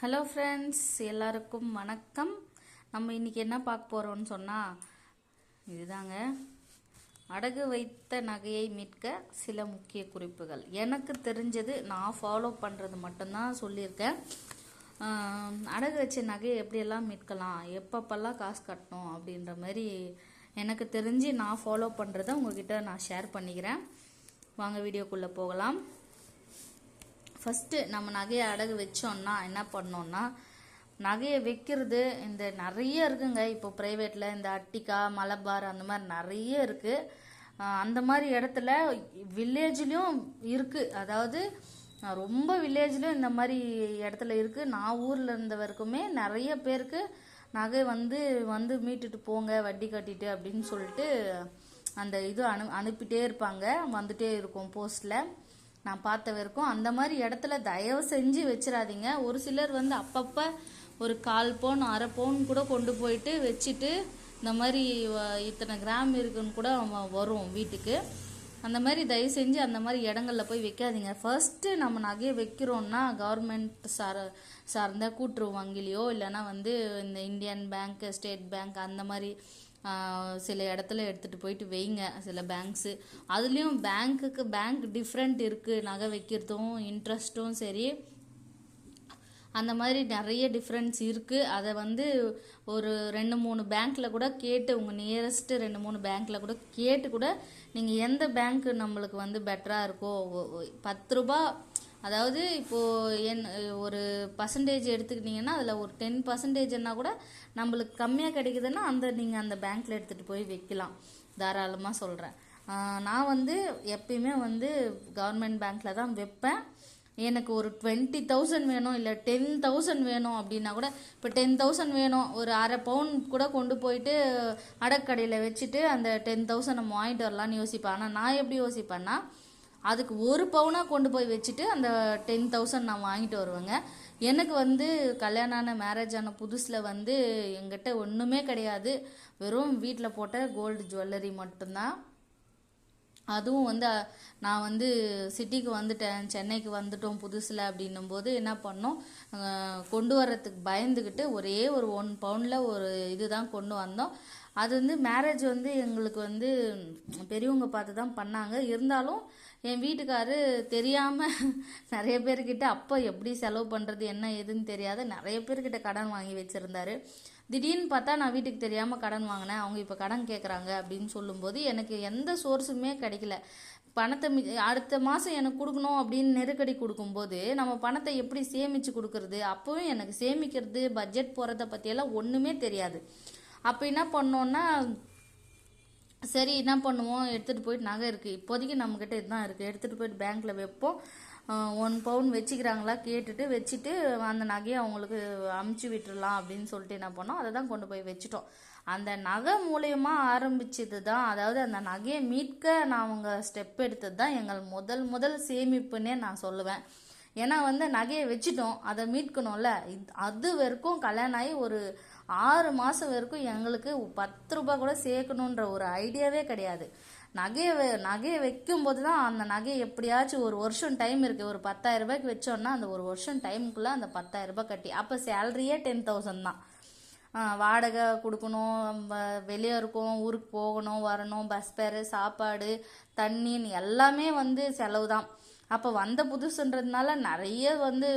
Hello friends எல்லாருக்கும் வணக்கம். நம்ம இன்னைக்கு என்ன பார்க்க போகிறோம்னு சொன்னால் இதுதாங்க. அடகு வைத்த நகையை மீட்க சில முக்கிய குறிப்புகள். எனக்கு தெரிஞ்சது நான் ஃபாலோ பண்ணுறது மட்டும்தான் சொல்லியிருக்கேன். அடகு வச்ச நகையை எப்படியெல்லாம் மீட்கலாம்? எப்பப்பெல்லாம் காசு கட்டணும்? அப்படின்ற மாதிரி எனக்கு தெரிஞ்சு நான் ஃபாலோ பண்ணுறதை உங்ககிட்ட நான் ஷேர் பண்ணிக்கிறேன். வாங்க வீடியோக்குள்ளே போகலாம். ஃபஸ்ட்டு நம்ம நகையை அடகு வச்சோன்னா என்ன பண்ணோம்னா நகையை வைக்கிறது இந்த நிறைய இருக்குங்க. இப்போ ப்ரைவேட்டில் இந்த அட்டிக்கா மலபார் அந்த மாதிரி நிறைய இருக்குது அந்த மாதிரி இடத்துல வில்லேஜ்லேயும் இருக்குது அதாவது ரொம்ப வில்லேஜ்லேயும் இந்த மாதிரி இடத்துல இருக்குது நான் ஊரில் இருந்த வரைக்குமே நிறைய பேருக்கு நகை வந்து வந்து மீட்டுட்டு போங்க வட்டி கட்டிட்டு அப்படின்னு சொல்லிட்டு அந்த இது அனு அனுப்பிட்டே இருப்பாங்க. வந்துட்டே இருக்கும் போஸ்ட்டில் நான் பார்த்த வரைக்கும் அந்த மாதிரி இடத்துல தயவு செஞ்சு வச்சிடாதீங்க ஒரு சிலர் வந்து அப்பப்போ ஒரு கால் பவுன் அரை பவுன் கூட கொண்டு போயிட்டு வச்சுட்டு இந்த மாதிரி இத்தனை கிராம் இருக்குன்னு கூட வரும் வீட்டுக்கு. அந்த மாதிரி தயவு செஞ்சு அந்த மாதிரி இடங்களில் போய் வைக்காதீங்க. ஃபர்ஸ்ட்டு நம்ம நகையை வைக்கிறோம்னா கவர்மெண்ட் சார சார்ந்த கூட்டுறவு வங்கிலையோ இல்லைன்னா வந்து இந்த இந்தியன் பேங்க் ஸ்டேட் பேங்க் அந்த மாதிரி சில இடத்துல எடுத்துகிட்டு போயிட்டு வைங்க சில பேங்க்ஸு அதுலேயும் பேங்க்குக்கு பேங்க் டிஃப்ரெண்ட் இருக்குது நகை வைக்கிறதும் இன்ட்ரெஸ்ட்டும் சரி. அந்த மாதிரி நிறைய டிஃப்ரென்ஸ் இருக்குது அதை வந்து ஒரு ரெண்டு மூணு பேங்க்கில் கூட கேட்டு உங்கள் நியரஸ்ட்டு ரெண்டு மூணு பேங்க்கில் கூட கேட்டு கூட நீங்கள் எந்த பேங்க் நம்மளுக்கு வந்து பெட்டராக இருக்கோ பத்து ரூபா அதாவது இப்போது என் ஒரு பர்சன்டேஜ் எடுத்துக்கிட்டிங்கன்னா அதில் ஒரு டென் பர்சன்டேஜ்னா கூட நம்மளுக்கு கம்மியாக கிடைக்குதுன்னா அந்த நீங்கள் அந்த பேங்க்கில் எடுத்துகிட்டு போய் வைக்கலாம். தாராளமாக சொல்கிறேன் நான் வந்து எப்பயுமே வந்து கவர்மெண்ட் பேங்க்கில் தான் வைப்பேன். எனக்கு ஒரு டுவெண்ட்டி தௌசண்ட் வேணும் இல்லை டென் தௌசண்ட் வேணும் அப்படின்னா கூட இப்போ டென் தௌசண்ட் வேணும். ஒரு அரை பவுன் கூட கொண்டு போயிட்டு அடக்கடையில் வச்சுட்டு அந்த டென் தௌசண்ட் நம்ம வாங்கிட்டு வரலான்னு யோசிப்பேன். ஆனால் நான் எப்படி யோசிப்பேன்னா அதுக்கு ஒரு பவுனாக கொண்டு போய் வச்சுட்டு அந்த டென் தௌசண்ட் நான் வாங்கிட்டு வருவேங்க. எனக்கு வந்து கல்யாணம் ஆன மேரேஜ் ஆன புதுசில் வந்து எங்கிட்ட ஒன்றுமே கிடையாது. வெறும் வீட்டில் போட்ட கோல்டு ஜுவல்லரி மட்டும்தான். அதுவும் வந்து நான் வந்து சிட்டிக்கு வந்துட்டேன் சென்னைக்கு வந்துட்டோம் புதுசில் அப்படின்னும் போது என்ன பண்ணோம்? கொண்டு வர்றதுக்கு பயந்துக்கிட்டு ஒரே ஒரு ஒன் பவுண்டில் ஒரு இதுதான் கொண்டு வந்தோம். அது வந்து மேரேஜ் வந்து எங்களுக்கு வந்து பெரியவங்க பார்த்து தான் பண்ணாங்க. இருந்தாலும் என் வீட்டுக்காரு தெரியாமல் நிறைய பேர்கிட்ட அப்போ எப்படி செலவு பண்ணுறது என்ன ஏதுன்னு தெரியாத நிறைய பேர்கிட்ட கடன் வாங்கி வச்சுருந்தாரு. திடீர்னு பார்த்தா நான் வீட்டுக்கு தெரியாமல் கடன் வாங்கினேன் அவங்க இப்போ கடன் கேட்குறாங்க அப்படின்னு சொல்லும்போது எனக்கு எந்த சோர்ஸுமே கிடைக்கல. பணத்தை மி அடுத்த மாதம் எனக்கு கொடுக்கணும் அப்படின்னு நெருக்கடி கொடுக்கும்போது நம்ம பணத்தை எப்படி சேமித்து கொடுக்கறது அப்போவும் எனக்கு சேமிக்கிறது பட்ஜெட் போகிறத பற்றியெல்லாம் ஒன்றுமே தெரியாது. அப்போ என்ன பண்ணோன்னா சரி என்ன பண்ணுவோம்? எடுத்துகிட்டு போயிட்டு நகை இருக்குது இப்போதைக்கு நம்மக்கிட்ட இதுதான் இருக்குது எடுத்துகிட்டு போயிட்டு பேங்க்கில் வைப்போம். ஒன் பவுன் வச்சுக்கிறாங்களா? கேட்டுட்டு வச்சுட்டு அந்த நகையை அவங்களுக்கு அமுச்சு விட்டுடலாம் அப்படின்னு சொல்லிட்டு என்ன பண்ணோம்? அதை தான் கொண்டு போய் வச்சுட்டோம். அந்த நகை மூலயமா ஆரம்பிச்சது தான் அதாவது அந்த நகையை மீட்க நான் அவங்க ஸ்டெப் எடுத்தது தான் எங்கள் முதல் முதல் சேமிப்புன்னே நான் சொல்லுவேன். ஏன்னா வந்து நகையை வச்சுட்டோம் அதை மீட்கணும்ல. அது வரைக்கும் கல்யாணம் ஆகி ஒரு ஆறு மாதம் வரைக்கும் எங்களுக்கு பத்து ரூபாய் கூட சேர்க்கணுன்ற ஒரு ஐடியாவே கிடையாது. நகையை நகையை வைக்கும்போது தான் அந்த நகையை எப்படியாச்சும் ஒரு வருஷம் டைம் இருக்குது ஒரு பத்தாயிரம் ரூபாய்க்கு வச்சோன்னா அந்த ஒரு வருஷம் டைமுக்குள்ளே அந்த பத்தாயிரம் ரூபாய் கட்டி. அப்போ சேலரியே டென் தௌசண்ட் தான். வாடகை கொடுக்கணும் வெளியே இருக்கோம் ஊருக்கு போகணும் வரணும் பஸ் பேரு சாப்பாடு தண்ணின்னு எல்லாமே வந்து செலவு தான் அப்போ வந்த புதுசுன்றதுனால நிறைய வந்து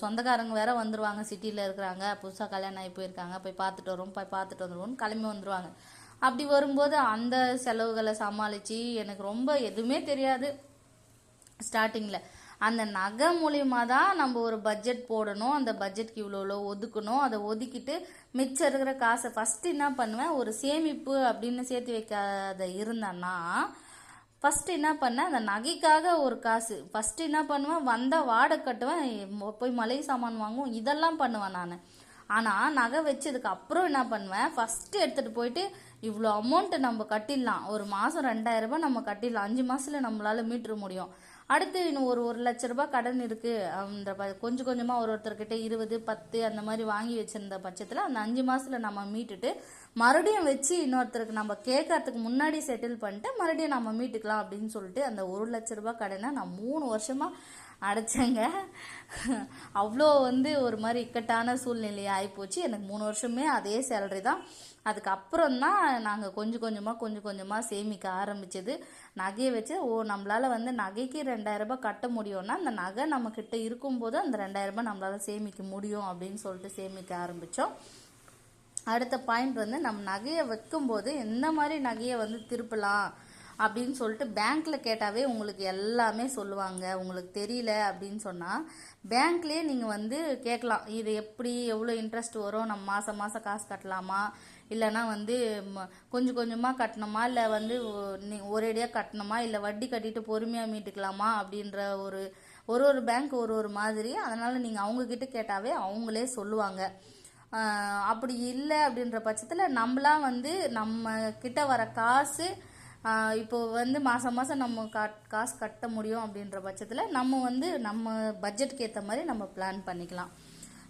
சொந்தக்காரங்க வேற வந்துருவாங்க. சிட்டியில் இருக்கிறாங்க. புதுசாக கல்யாணம் ஆகி போயிருக்காங்க. போய் பார்த்துட்டு வருவோம். போய் பார்த்துட்டு வந்துருவோம்னு கிளம்பி வந்துருவாங்க. அப்படி வரும்போது அந்த செலவுகளை சமாளித்து எனக்கு ரொம்ப எதுவுமே தெரியாது. ஸ்டார்டிங்கில் அந்த நகை மூலியமாக தான் நம்ம ஒரு பட்ஜெட் போடணும். அந்த பட்ஜெட்க்கு இவ்வளோ இவ்வளோ ஒதுக்கணும். அதை ஒதுக்கிட்டு மிச்சம் இருக்கிற காசை ஃபஸ்ட்டு என்ன பண்ணுவேன்? ஒரு சேமிப்பு அப்படின்னு சேர்த்து வைக்காத இருந்தேன்னா ஃபஸ்ட்டு என்ன பண்ணேன் அந்த நகைக்காக ஒரு காசு. ஃபஸ்ட்டு என்ன பண்ணுவேன் வந்தால் வாடகை கட்டுவேன் போய் மளிகை சாமான் வாங்குவோம் இதெல்லாம் பண்ணுவேன் நான். ஆனால் நகை வச்சதுக்கு அப்புறம் என்ன பண்ணுவேன் ஃபஸ்ட்டு எடுத்துகிட்டு போயிட்டு இவ்வளோ அமௌண்ட்டு நம்ம கட்டிடலாம். ஒரு மாதம் ரெண்டாயிரம் ரூபாய் நம்ம கட்டிடலாம். அஞ்சு மாதத்தில் நம்மளால மீட்டுற முடியும். அடுத்து இன்னும் ஒரு ஒரு லட்ச ரூபாய் கடன் இருக்குது அந்த ப- கொஞ்சம் கொஞ்சமாக ஒரு ஒருத்தர்கிட்ட இருபது பத்து அந்த மாதிரி வாங்கி வச்சுருந்த பட்சத்தில் அந்த அஞ்சு மாதத்தில் நம்ம மீட்டுட்டு மறுபடியும் வச்சு இன்னொருத்தருக்கு நம்ம கேட்கறதுக்கு முன்னாடி செட்டில் பண்ணிட்டு மறுபடியும் நம்ம மீட்டுக்கலாம் அப்படின்னு சொல்லிட்டு அந்த ஒரு லட்ச ரூபாய் கடனை நான் மூணு வருஷமாக அடைச்சேங்க. அவ்வளோ வந்து ஒரு மாதிரி இக்கட்டான சூழ்நிலை ஆகிப்போச்சு எனக்கு மூணு வருஷமே அதே சேலரி தான். அதுக்கப்புறம் தான் நாங்கள் கொஞ்சம் கொஞ்சமாக கொஞ்சம் கொஞ்சமாக சேமிக்க ஆரம்பித்தது நகையை வச்சு ஓ நம்மளால் வந்து நகைக்கு ரெண்டாயிரரூபா கட்ட முடியும்னா அந்த நகை நம்மக்கிட்ட இருக்கும்போது அந்த ரெண்டாயிரரூபா நம்மளால் சேமிக்க முடியும் அப்படின்னு சொல்லிட்டு சேமிக்க ஆரம்பித்தோம் அடுத்த பாயிண்ட் வந்து நம்ம நகையை வைக்கும்போது எந்த மாதிரி நகையை வந்து திருப்பலாம் அப்படின்னு சொல்லிட்டு பேங்க்கில் கேட்டாவே உங்களுக்கு எல்லாமே சொல்லுவாங்க. உங்களுக்கு தெரியல அப்படின்னு சொன்னால் பேங்க்லேயே நீங்கள் வந்து கேட்கலாம். இது எப்படி எவ்வளோ இன்ட்ரெஸ்ட் வரும்? நம்ம மாதம் மாதம் காசு கட்டலாமா? இல்லைன்னா வந்து ம- கொஞ்சம் கொஞ்சமாக கட்டணுமா? இல்லை வந்து நீ- ஒரேடியாக கட்டணுமா? இல்லை வட்டி கட்டிட்டு பொறுமையாக மீட்டுக்கலாமா? அப்படின்ற ஒரு ஒரு ஒரு பேங்க் ஒரு ஒரு மாதிரி. அதனால் நீங்கள் அவங்கக்கிட்ட கேட்டாவே அவங்களே சொல்லுவாங்க. அப்படி இல்லை அப்படின்ற பட்சத்தில் நம்மளாம் வந்து நம்ம கிட்ட வர காசு இப்போ வந்து மாதம் மாதம் நம்ம கட் காசு கட்ட முடியும் அப்படின்ற பட்சத்தில் நம்ம வந்து நம்ம பட்ஜெட்டுக்கு ஏற்ற மாதிரி நம்ம பிளான் பண்ணிக்கலாம்.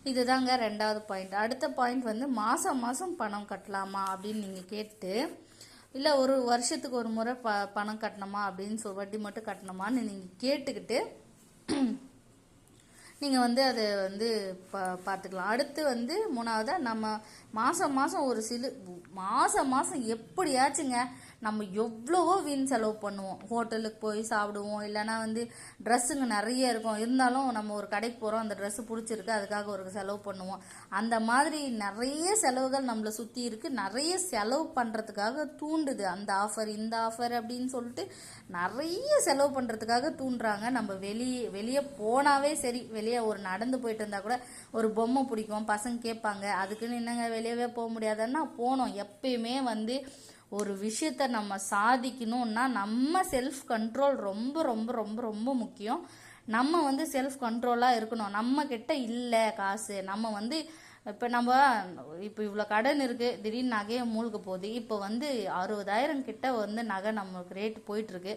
இதுதாங்க ரெண்டாவது பாயிண்ட் அடுத்த பாயிண்ட் வந்து மாதம் மாதம் பணம் கட்டலாமா அப்படின்னு நீங்கள் கேட்டு இல்லை ஒரு வருஷத்துக்கு ஒரு முறை ப பணம் கட்டணுமா அப்படின்னு சொல் வட்டி மட்டும் கட்டணுமான்னு நீங்கள் கேட்டுக்கிட்டு நீங்கள் வந்து அதை வந்து பா பார்த்துக்கலாம் அடுத்து வந்து மூணாவதாக நம்ம மாதம் மாதம் ஒரு சிலு மாதம் மாதம் எப்படியாச்சுங்க நம்ம எவ்வளவோ வீண் செலவு பண்ணுவோம். ஹோட்டலுக்கு போய் சாப்பிடுவோம். இல்லைன்னா வந்து ட்ரெஸ்ஸுங்க நிறைய இருக்கும். இருந்தாலும் நம்ம ஒரு கடைக்கு போகிறோம் அந்த ட்ரெஸ்ஸு பிடிச்சிருக்கு. அதுக்காக ஒரு செலவு பண்ணுவோம். அந்த மாதிரி நிறைய செலவுகள் நம்மளை சுற்றி இருக்குது நிறைய செலவு பண்ணுறதுக்காக தூண்டுது. அந்த ஆஃபர் இந்த ஆஃபர் அப்படின்னு சொல்லிட்டு நிறைய செலவு பண்ணுறதுக்காக தூண்டுறாங்க. நம்ம வெளியே வெளியே போனாவே சரி. வெளியே ஒரு நடந்து போயிட்டு இருந்தால் கூட ஒரு பொம்மை பிடிக்கும். பசங்க கேட்பாங்க. அதுக்குன்னு என்னங்க வெளியவே போக முடியாதுன்னா போனோம். எப்பயுமே வந்து ஒரு விஷயத்த நம்ம சாதிக்கணும்னா நம்ம செல்ஃப் கண்ட்ரோல் ரொம்ப ரொம்ப ரொம்ப ரொம்ப முக்கியம். நம்ம வந்து செல்ஃப் கண்ட்ரோலாக இருக்கணும். நம்ம கிட்ட இல்லை காசு. நம்ம வந்து இப்போ நம்ம இப்போ இவ்வளோ கடன் இருக்குது திடீர்னு நகையை மூழ்க போகுது. இப்போ வந்து அறுபதாயிரம் கிட்ட வந்து நகை நமக்கு ரேட்டு போயிட்டுருக்கு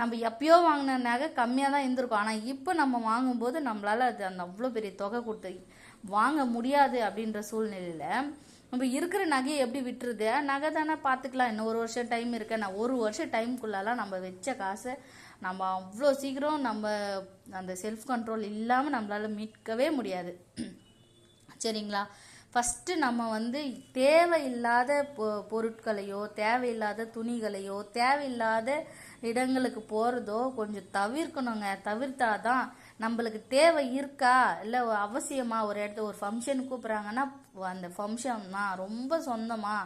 நம்ம எப்பயோ வாங்கின நகை கம்மியாக தான் இருந்திருக்கும். ஆனால் இப்போ நம்ம வாங்கும்போது நம்மளால் அது அந்த அவ்வளோ பெரிய தொகை கொடுத்து வாங்க முடியாது அப்படின்ற சூழ்நிலையில் நம்ம இருக்கிற நகையை எப்படி விட்டுருது நகை தானே பார்த்துக்கலாம். இன்னும் ஒரு வருஷம் டைம் இருக்கு. நான் ஒரு வருஷம் டைம்குள்ளெல்லாம் நம்ம வச்ச காசை நம்ம அவ்வளோ சீக்கிரம் நம்ம அந்த செல்ஃப் கண்ட்ரோல் இல்லாமல் நம்மளால் மீட்கவே முடியாது. சரிங்களா? ஃபஸ்ட்டு நம்ம வந்து தேவையில்லாத பொ பொருட்களையோ தேவையில்லாத துணிகளையோ தேவையில்லாத இடங்களுக்கு போகிறதோ கொஞ்சம் தவிர்க்கணுங்க. தவிர்த்தாதான் நம்மளுக்கு தேவை இருக்கா? இல்லை அவசியமா ஒரு இடத்துல ஒரு ஃபங்க்ஷன் கூப்பிட்றாங்கன்னா அந்த ஃபங்க்ஷன்னா ரொம்ப சொந்தமா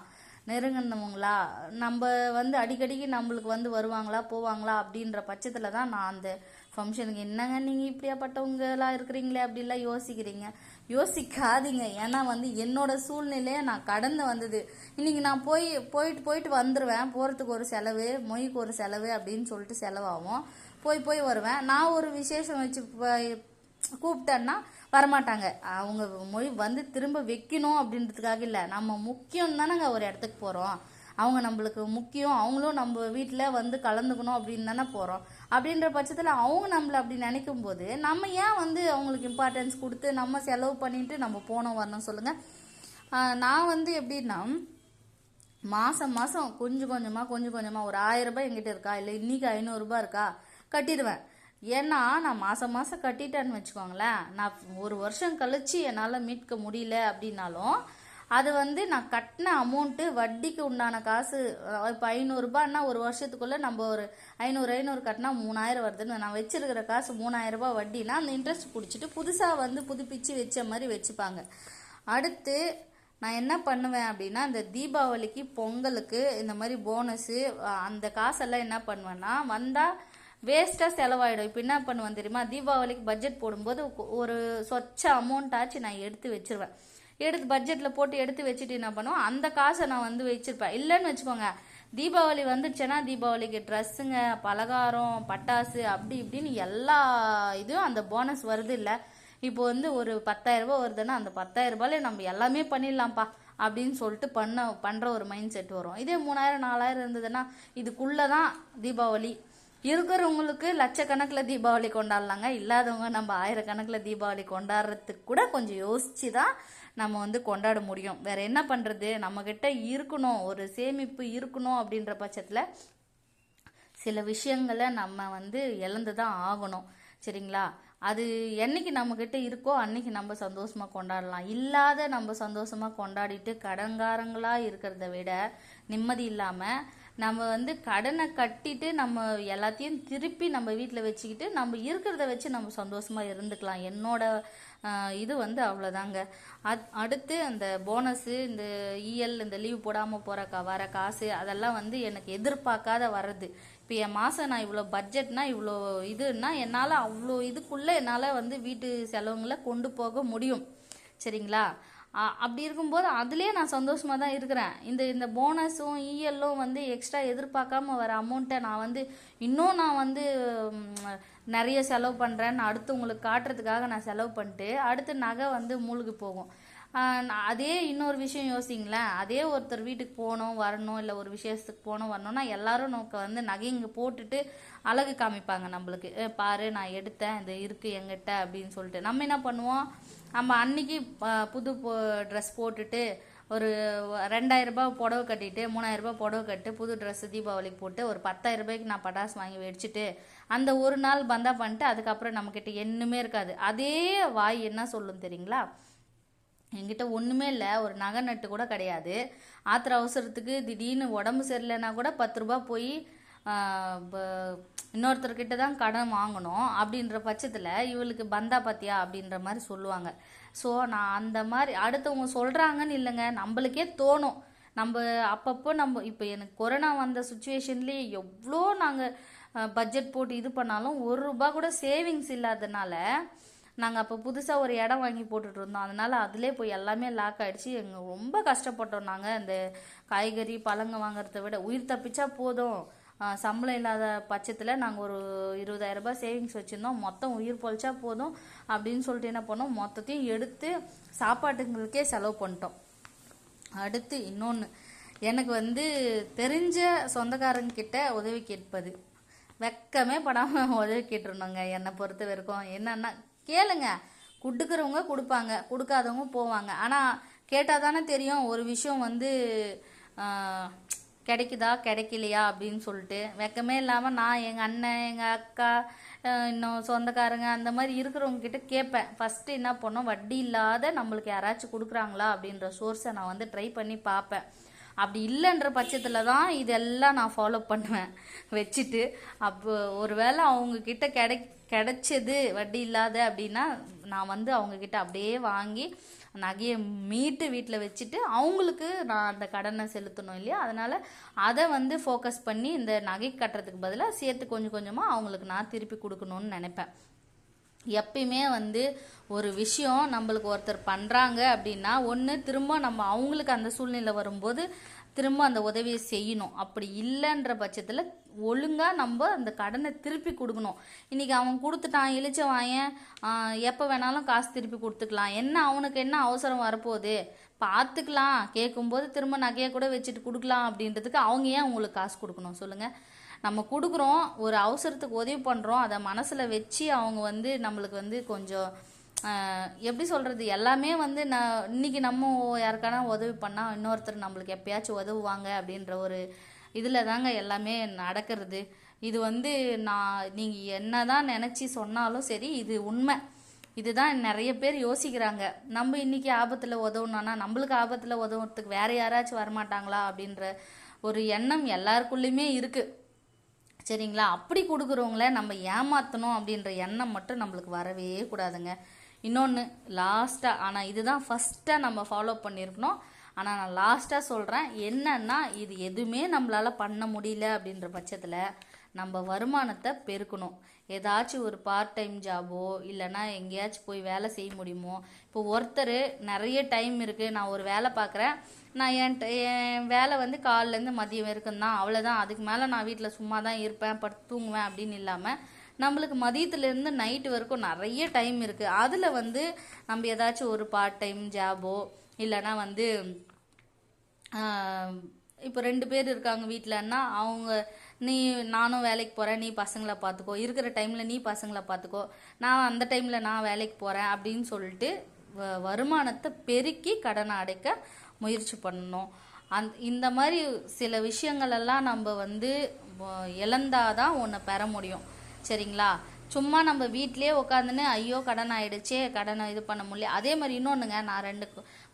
நெருங்கினவங்களா? நம்ம வந்து அடிக்கடிக்கு நம்மளுக்கு வந்து வருவாங்களா போவாங்களா அப்படின்ற பட்சத்தில் தான் நான் அந்த ஃபங்க்ஷனுக்கு என்னங்க நீங்கள் இப்படியாப்பட்டவங்களாம் இருக்கிறீங்களே அப்படிலாம் யோசிக்கிறீங்க. யோசிக்காதீங்க. ஏன்னா வந்து என்னோட சூழ்நிலையை நான் கடந்து வந்தது. இன்றைக்கி நான் போய் போயிட்டு போயிட்டு வந்துடுவேன் போகிறதுக்கு ஒரு செலவு மொய்க்கு ஒரு செலவு அப்படின்னு சொல்லிட்டு செலவாகும். போய் போய் வருவேன். நான் ஒரு விசேஷம் வச்சு கூப்பிட்டேன்னா வரமாட்டாங்க. அவங்க மொழி வந்து திரும்ப வைக்கணும் அப்படின்றதுக்காக இல்லை. நம்ம முக்கியம் தானேங்க ஒரு இடத்துக்கு போகிறோம் அவங்க நம்மளுக்கு முக்கியம். அவங்களும் நம்ம வீட்டில் வந்து கலந்துக்கணும் அப்படின்னு தானே போகிறோம் அப்படின்ற பட்சத்தில் அவங்க நம்மளை அப்படி நினைக்கும் போது நம்ம ஏன் வந்து அவங்களுக்கு இம்பார்ட்டன்ஸ் கொடுத்து நம்ம செலவு பண்ணிட்டு நம்ம போனோம் வரணும் சொல்லுங்கள் நான் வந்து எப்படின்னா மாதம் மாதம் கொஞ்சம் கொஞ்சமாக கொஞ்சம் கொஞ்சமாக ஒரு ஆயிரம் ரூபாய் எங்கிட்ட இருக்கா? இல்லை இன்னைக்கு ஐநூறுரூபா இருக்கா? கட்டிடுவேன். ஏன்னா நான் மாதம் மாதம் கட்டிட்டேன்னு வச்சுக்கோங்களேன். நான் ஒரு வருஷம் கழித்து என்னால் மீட்க முடியல அப்படின்னாலும் அது வந்து நான் கட்டின அமௌண்ட்டு வட்டிக்கு உண்டான காசு இப்போ ஐநூறுரூபான்னா ஒரு வருஷத்துக்குள்ளே நம்ம ஒரு ஐநூறு ஐநூறு கட்டினா மூணாயிரம் வருதுன்னு நான் வச்சுருக்கிற காசு மூணாயிரம் ரூபாய் வட்டினா அந்த இன்ட்ரெஸ்ட் பிடிச்சிட்டு புதுசாக வந்து புதுப்பிச்சு வச்ச மாதிரி வச்சுப்பாங்க. அடுத்து நான் என்ன பண்ணுவேன் அப்படின்னா இந்த தீபாவளிக்கு பொங்கலுக்கு இந்த மாதிரி போனஸு அந்த காசெல்லாம் என்ன பண்ணுவேன்னா வந்தால் வேஸ்ட்டாக செலவாயிடும். இப்போ என்ன பண்ணுவேன் தெரியுமா? தீபாவளிக்கு பட்ஜெட் போடும்போது ஒரு சொச்ச அமௌண்ட் ஆச்சு நான் எடுத்து வச்சிருவேன். எடுத்து பட்ஜெட்டில் போட்டு எடுத்து வச்சுட்டு என்ன பண்ணுவோம் அந்த காசை நான் வந்து வச்சிருப்பேன். இல்லைன்னு வச்சுக்கோங்க தீபாவளி வந்துடுச்சுன்னா தீபாவளிக்கு ட்ரெஸ்ஸுங்க பலகாரம் பட்டாசு அப்படி இப்படின்னு எல்லா இதுவும் அந்த போனஸ் வருது இல்லை. இப்போ வந்து ஒரு பத்தாயிரரூபா வருதுன்னா அந்த பத்தாயிரம் நம்ம எல்லாமே பண்ணிடலாம்ப்பா அப்படின்னு சொல்லிட்டு பண்ண பண்ணுற ஒரு மைண்ட் செட் வரும். இதே மூணாயிரம் நாலாயிரம் இருந்ததுன்னா இதுக்குள்ளே தான் தீபாவளி இருக்கிறவங்களுக்கு லட்சக்கணக்கில் தீபாவளி கொண்டாடலாங்க. இல்லாதவங்க நம்ம ஆயிரக்கணக்கில் தீபாவளி கொண்டாடுறதுக்கு கூட கொஞ்சம் யோசிச்சு தான் நம்ம வந்து கொண்டாட முடியும். வேற என்ன பண்ணுறது நம்மக்கிட்ட இருக்கணும். ஒரு சேமிப்பு இருக்கணும் அப்படின்ற பட்சத்தில் சில விஷயங்களை நம்ம வந்து இழந்து தான் ஆகணும். சரிங்களா? அது என்னைக்கு நம்மக்கிட்ட இருக்கோ அன்னைக்கு நம்ம சந்தோஷமாக கொண்டாடலாம். இல்லாத நம்ம சந்தோஷமாக கொண்டாடிட்டு கடங்காரங்களாக இருக்கிறத விட நிம்மதி இல்லாமல் நம்ம வந்து கடனை கட்டிட்டு நம்ம எல்லாத்தையும் திருப்பி நம்ம வீட்டில் வச்சுக்கிட்டு நம்ம இருக்கிறத வச்சு நம்ம சந்தோஷமாக இருந்துக்கலாம். என்னோட இது வந்து அவ்வளோதாங்க அத் அடுத்து அந்த போனஸு இந்த இஎல் இந்த லீவ் போடாமல் போகிற கா வர காசு அதெல்லாம் வந்து எனக்கு எதிர்பார்க்காத வர்றது. இப்போ என் மாதம் நான் இவ்வளோ பட்ஜெட்னா இவ்வளோ இதுன்னா என்னால் அவ்வளோ இதுக்குள்ளே என்னால் வந்து வீட்டு செலவுங்களை கொண்டு போக முடியும். சரிங்களா? அப்படி இருக்கும்போது அதுலேயே நான் சந்தோஷமாக தான் இருக்கிறேன். இந்த இந்த போனஸும் இஎல்லும் e வந்து எக்ஸ்ட்ரா எதிர்பார்க்காம வர அமௌண்ட்டை நான் வந்து இன்னும் நான் வந்து நிறைய செலவு பண்ணுறேன்னு அடுத்து உங்களுக்கு காட்டுறதுக்காக நான் செலவு பண்ணிட்டு அடுத்து நகை வந்து மூழ்கி போகும். அதே இன்னொரு விஷயம் யோசிங்களேன். அதே ஒருத்தர் வீட்டுக்கு போகணும் வரணும் இல்லை ஒரு விசேஷத்துக்கு போகணும் வரணும்னா எல்லாரும் நமக்கு வந்து நகை இங்கே போட்டுட்டு அழகு காமிப்பாங்க நம்மளுக்கு. "ஏ, பாரு நான் எடுத்தேன் இது இருக்குது எங்கிட்ட அப்படின்னு சொல்லிட்டு. நம்ம என்ன பண்ணுவோம்? நம்ம அன்னைக்கு புது ட்ரெஸ் போட்டுட்டு ஒரு ரெண்டாயிரரூபா புடவை கட்டிட்டு மூணாயிரரூபா புடவை கட்டு புது ட்ரெஸ் தீபாவளிக்கு போட்டு ஒரு பத்தாயிரம் ரூபாய்க்கு நான் பட்டாசு வாங்கி வெடிச்சிட்டு அந்த ஒரு நாள் பந்தா பண்ணிட்டு அதுக்கப்புறம் நம்மக்கிட்ட என்னுமே இருக்காது. அதே வாய் என்ன சொல்லும் தெரியுங்களா? என்கிட்ட ஒன்றுமே இல்லை. ஒரு நகை நட்டு கூட கிடையாது. ஆத்திர அவசரத்துக்கு திடீர்னு உடம்பு சரியில்லைன்னா கூட பத்து ரூபா போய் இன்னொருத்தர்கிட்ட தான் கடன் வாங்கணும் அப்படின்ற பட்சத்தில் இவளுக்கு பந்தா பாத்தியா அப்படின்ற மாதிரி சொல்லுவாங்க. ஸோ நான் அந்த மாதிரி அடுத்தவங்க சொல்கிறாங்கன்னு இல்லைங்க நம்மளுக்கே தோணும். நம்ம அப்பப்போ நம்ம இப்போ எனக்கு கொரோனா வந்த சுச்சுவேஷன்லேயே எவ்வளோ நாங்கள் பட்ஜெட் போட்டு இது பண்ணாலும் ஒரு ரூபா கூட சேவிங்ஸ் இல்லாதனால நாங்கள் அப்போ புதுசாக ஒரு இடம் வாங்கி போட்டுட்டு இருந்தோம். அதனால அதிலே போய் எல்லாமே லாக் ஆகிடுச்சு எங்கள் ரொம்ப கஷ்டப்பட்டோம் நாங்கள் இந்த காய்கறி பழங்க வாங்குறத விட உயிர் தப்பிச்சா போதும். சம்பளம் இல்லாத பட்சத்தில் நாங்கள் ஒரு இருபதாயிரம் ரூபாய் சேவிங்ஸ் வச்சுருந்தோம். மொத்தம் உயிர் பொழைச்சா போதும் அப்படின்னு சொல்லிட்டு என்ன பண்ணோம்? மொத்தத்தையும் எடுத்து சாப்பாட்டுங்களுக்கே செலவு பண்ணிட்டோம். அடுத்து இன்னொன்று எனக்கு வந்து தெரிஞ்ச சொந்தக்காரங்கிட்ட உதவி கேட்பது. வெக்கமே படாமல் உதவி கேட்டுருந்தோங்க என்னை பொறுத்த வரைக்கும் என்னென்னா கேளுங்க. கொடுக்குறவங்க கொடுப்பாங்க. கொடுக்காதவங்க போவாங்க. ஆனால் கேட்டால் தானே தெரியும். ஒரு விஷயம் வந்து கிடைக்குதா கிடைக்கலையா அப்படின்னு சொல்லிட்டு வெக்கமே இல்லாமல் நான் எங்கள் அண்ணன் எங்கள் அக்கா இன்னும் சொந்தக்காரங்க அந்த மாதிரி இருக்கிறவங்க கிட்ட கேட்பேன். ஃபஸ்ட்டு என்ன பண்ணோம்? வட்டி இல்லாத நம்மளுக்கு யாராச்சும் கொடுக்குறாங்களா அப்படின்ற சோர்ஸை நான் வந்து ட்ரை பண்ணி பார்ப்பேன். அப்படி இல்லைன்ற பட்சத்தில் தான் இதெல்லாம் நான் ஃபாலோ பண்ணுவேன். வச்சுட்டு அப்போ ஒருவேளை வேளை அவங்கக்கிட்ட கிடை கிடைச்சது வட்டி இல்லாத அப்படின்னா நான் வந்து அவங்கக்கிட்ட அப்படியே வாங்கி நகையை மீட்டு வீட்டில் வச்சுட்டு அவங்களுக்கு நான் அந்த கடனை செலுத்தணும் இல்லையா? அதனால் அதை வந்து ஃபோக்கஸ் பண்ணி இந்த நகை கட்டுறதுக்கு பதிலாக சேர்த்து கொஞ்சம் கொஞ்சமாக அவங்களுக்கு நான் திருப்பி கொடுக்கணும்னு நினைப்பேன். எப்பயுமே வந்து ஒரு விஷயம் நம்மளுக்கு ஒருத்தர் பண்ணுறாங்க அப்படின்னா ஒன்று திரும்ப நம்ம அவங்களுக்கு அந்த சூழ்நிலை வரும்போது திரும்ப அந்த உதவியை செய்யணும். அப்படி இல்லைன்ற பட்சத்தில் ஒழுங்காக நம்ம அந்த கடனை திருப்பி கொடுக்கணும். இன்றைக்கி அவன் கொடுத்துட்டான் இழிச்ச வாயன் எப்போ வேணாலும் காசு திருப்பி கொடுத்துக்கலாம். என்ன அவனுக்கு என்ன அவசரம் வரப்போகுது? பார்த்துக்கலாம். கேட்கும்போது திரும்ப நகையை கூட வச்சுட்டு கொடுக்கலாம் அப்படின்றதுக்கு அவங்க ஏன் உங்களுக்கு காசு கொடுக்கணும்? சொல்லுங்கள் நம்ம கொடுக்குறோம் ஒரு அவசரத்துக்கு உதவி பண்ணுறோம் அதை மனசில் வச்சு அவங்க வந்து நம்மளுக்கு வந்து கொஞ்சம் எப்படி சொல்கிறது எல்லாமே வந்து நான் இன்னைக்கு நம்ம யாருக்கான உதவி பண்ணால் இன்னொருத்தர் நம்மளுக்கு எப்பயாச்சும் உதவுவாங்க அப்படின்ற ஒரு இதில் தாங்க எல்லாமே நடக்கிறது. இது வந்து நான் நீங்கள் என்ன தான் நினச்சி சொன்னாலும் சரி இது உண்மை. இதுதான் நிறைய பேர் யோசிக்கிறாங்க. நம்ம இன்னைக்கு ஆபத்தில் உதவணும்னா நம்மளுக்கு ஆபத்தில் உதவுறதுக்கு வேறு யாராச்சும் வரமாட்டாங்களா அப்படின்ற ஒரு எண்ணம் எல்லாருக்குள்ளேயுமே இருக்குது சரிங்களா? அப்படி கொடுக்குறவங்கள நம்ம ஏமாற்றணும் அப்படின்ற எண்ணம் மட்டும் நம்மளுக்கு வரவே கூடாதுங்க. இன்னொன்று லாஸ்ட்டாக ஆனால் இதுதான் ஃபஸ்ட்டாக நம்ம ஃபாலோ பண்ணியிருக்கணும் ஆனால் நான் லாஸ்ட்டாக சொல்கிறேன் என்னன்னா இது எதுவுமே நம்மளால் பண்ண முடியல அப்படின்ற பட்சத்தில் நம்ம வருமானத்தை பெருக்கணும். ஏதாச்சும் ஒரு பார்ட் டைம் ஜாபோ இல்லைன்னா எங்கேயாச்சும் போய் வேலை செய்ய முடியுமோ? இப்போ ஒருத்தர் நிறைய டைம் இருக்குது நான் ஒரு வேலை பார்க்குறேன். நான் என் என் வேலை வந்து காலிலேருந்து மதியம் வரைக்கும் தான். அவ்வளோதான் அதுக்கு மேலே நான் வீட்டில் சும்மா தான் இருப்பேன் படுத்து தூங்குவேன் அப்படின்னு இல்லாமல் நம்மளுக்கு மதியத்துலேருந்து நைட்டு வரைக்கும் நிறைய டைம் இருக்குது அதில் வந்து நம்ம ஏதாச்சும் ஒரு பார்ட் டைம் ஜாபோ இல்லைன்னா வந்து இப்போ ரெண்டு பேர் இருக்காங்க வீட்டிலன்னா அவங்க நீ நானும் வேலைக்கு போகிறேன் நீ பசங்களை பார்த்துக்கோ இருக்கிற டைமில் நீ பசங்களை பார்த்துக்கோ நான் அந்த டைமில் நான் வேலைக்கு போகிறேன் அப்படின்னு சொல்லிட்டு வ- வருமானத்தை பெருக்கி கடனை அடைக்க முயற்சி பண்ணணும். அந் இந்த மாதிரி சில விஷயங்களெல்லாம் நம்ம வந்து இழந்தாதான் ஒன்றை பெற முடியும். சரிங்களா? சும்மா நம்ம வீட்டிலே உட்காந்துன்னு ஐயோ கடன் ஆயிடுச்சே கடனை இது பண்ண முடியல. அதே மாதிரி இன்னொன்றுங்க நான் ரெண்டு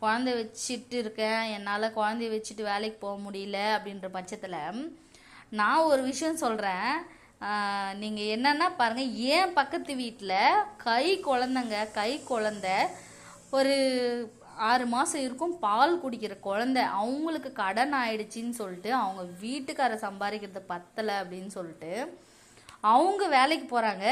குழந்தை வச்சுட்டு இருக்கேன் என்னால் குழந்தைய வச்சுட்டு வேலைக்கு போக முடியல அப்படின்ற பட்சத்தில் நான் ஒரு விஷயம் சொல்கிறேன் நீங்கள் என்னன்னா பாருங்கள் ஏன் பக்கத்து வீட்டில் கை குழந்தைங்க கை குழந்த ஒரு ஆறு மாதம் இருக்கும் பால் குடிக்கிற குழந்தை. அவங்களுக்கு கடன் ஆயிடுச்சின்னு சொல்லிட்டு அவங்க வீட்டுக்கார சம்பாதிக்கிறது பத்தலை அப்படின்னு சொல்லிட்டு அவங்க வேலைக்கு போகிறாங்க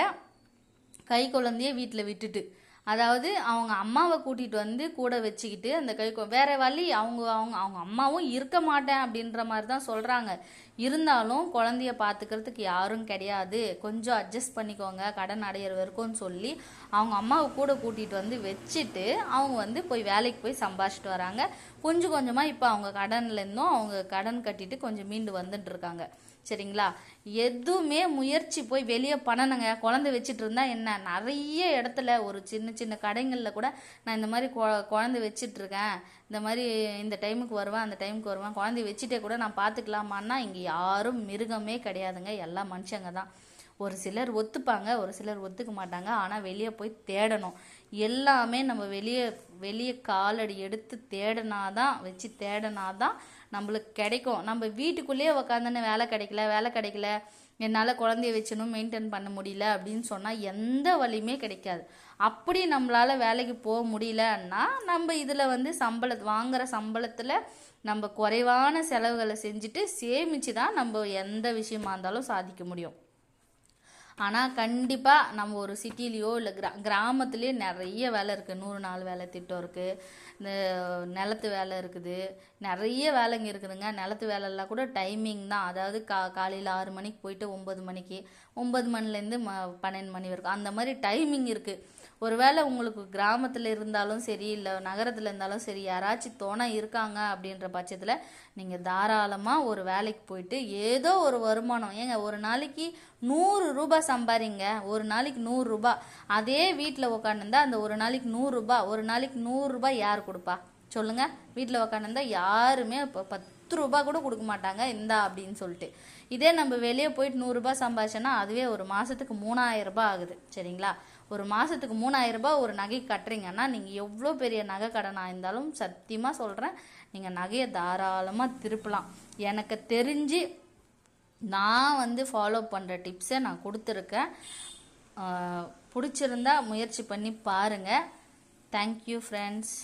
கை குழந்தைய வீட்டில் விட்டுட்டு. அதாவது அவங்க அம்மாவை கூட்டிகிட்டு வந்து கூட வச்சுக்கிட்டு அந்த கை கொ- வேற வழி அவங்க அவங்க அவங்க அம்மாவும் இருக்க மாட்டேன் அப்படின்ற மாதிரி தான் சொல்கிறாங்க இருந்தாலும் குழந்தைய பார்த்துக்கிறதுக்கு யாரும் கிடையாது. கொஞ்சம் அட்ஜஸ்ட் பண்ணிக்கோங்க. கடன் அடையிற வரைக்கும்னு சொல்லி அவங்க அம்மாவை கூட கூட்டிகிட்டு வந்து வச்சுட்டு அவங்க வந்து போய் வேலைக்கு போய் சம்பாதிச்சிட்டு வராங்க. கொஞ்சம் கொஞ்சமாக இப்போ அவங்க கடன்லேருந்தும் அவங்க கடன் கட்டிட்டு கொஞ்சம் மீண்டு வந்துட்டு இருக்காங்க. சரிங்களா? எதுவுமே முயற்சி போய் வெளியே பண்ணணுங்க. குழந்தை வச்சுட்டு இருந்தா என்ன? நிறைய இடத்துல ஒரு சின்ன சின்ன கடைங்களில் கூட நான் இந்த மாதிரி கொ- குழந்தை வச்சிட்டு இருக்கேன். இந்த மாதிரி இந்த டைமுக்கு வருவேன் அந்த டைமுக்கு வருவேன். குழந்தை வச்சுட்டே கூட நான் பார்த்துக்கலாமான்னா இங்கே யாரும் மிருகமே கிடையாதுங்க. எல்லாம் மனுஷங்க தான். ஒரு சிலர் ஒத்துப்பாங்க ஒரு சிலர் ஒத்துக்க மாட்டாங்க. ஆனால் வெளியே போய் தேடணும். எல்லாமே நம்ம வெளியே வெளியே காலடி எடுத்து தேடினாதான் வச்சு தேடினாதான் நம்மளுக்கு கிடைக்கும். நம்ம வீட்டுக்குள்ளேயே உக்காந்துன்னு வேலை கிடைக்கல வேலை கிடைக்கல என்னால் குழந்தைய வச்சனும் மெயின்டைன் பண்ண முடியல அப்படின்னு சொன்னால் எந்த வழியுமே கிடைக்காது. அப்படி நம்மளால் வேலைக்கு போக முடியலன்னா நம்ம இதில் வந்து சம்பள வாங்குற சம்பளத்தில் நம்ம குறைவான செலவுகளை செஞ்சுட்டு சேமிச்சு தான் நம்ம எந்த விஷயமா இருந்தாலும் சாதிக்க முடியும். ஆனால் கண்டிப்பாக நம்ம ஒரு சிட்டிலேயோ இல்லை கிரா கிராமத்துலேயே நிறைய வேலை இருக்குது நூறு நாள் வேலை திட்டம் இருக்குது இந்த நிலத்து வேலை இருக்குது. நிறைய வேலைங்க இருக்குதுங்க. நிலத்து வேலைலாம் கூட டைமிங் தான். அதாவது கா காலையில் ஆறு மணிக்கு போயிட்டு ஒம்பது மணிக்கு ஒம்பது மணிலேருந்து ம பன்னெண்டு மணி வரைக்கும். அந்த மாதிரி டைமிங் இருக்குது ஒருவேளை உங்களுக்கு கிராமத்தில் இருந்தாலும் சரி இல்லை நகரத்தில் இருந்தாலும் சரி யாராச்சும் துணை இருக்காங்க அப்படின்ற பட்சத்தில் நீங்கள் தாராளமாக ஒரு வேலைக்கு போயிட்டு ஏதோ ஒரு வருமானம் ஏங்க ஒரு நாளைக்கு நூறு ரூபாய் சம்பாதிங்க ஒரு நாளைக்கு நூறுரூபா அதே வீட்டில் உக்காந்துருந்தா அந்த ஒரு நாளைக்கு நூறுரூபா ஒரு நாளைக்கு நூறுரூபா யார் கொடுப்பா? சொல்லுங்கள் வீட்டில் உக்காந்துருந்தா யாருமே இப்போ பத்து ரூபா கூட கொடுக்க மாட்டாங்க இந்தா அப்படின்னு சொல்லிட்டு. இதே நம்ம வெளியே போயிட்டு நூறுரூபா சம்பாதிச்சோன்னா அதுவே ஒரு மாதத்துக்கு மூணாயிரம் ரூபாய் ஆகுது சரிங்களா? ஒரு மாதத்துக்கு மூணாயிரம் ரூபாய் ஒரு நகை கட்டுறீங்கன்னா நீங்கள் எவ்வளோ பெரிய நகை கடனாக இருந்தாலும் சத்தியமாக சொல்கிறேன் நீங்கள் நகையை தாராளமாக திருப்பலாம். எனக்கு தெரிஞ்சு நான் வந்து ஃபாலோ பண்ணுற டிப்ஸை நான் கொடுத்துருக்கேன். பிடிச்சிருந்தா முயற்சி பண்ணி பாருங்கள் தேங்க்யூ ஃப்ரெண்ட்ஸ்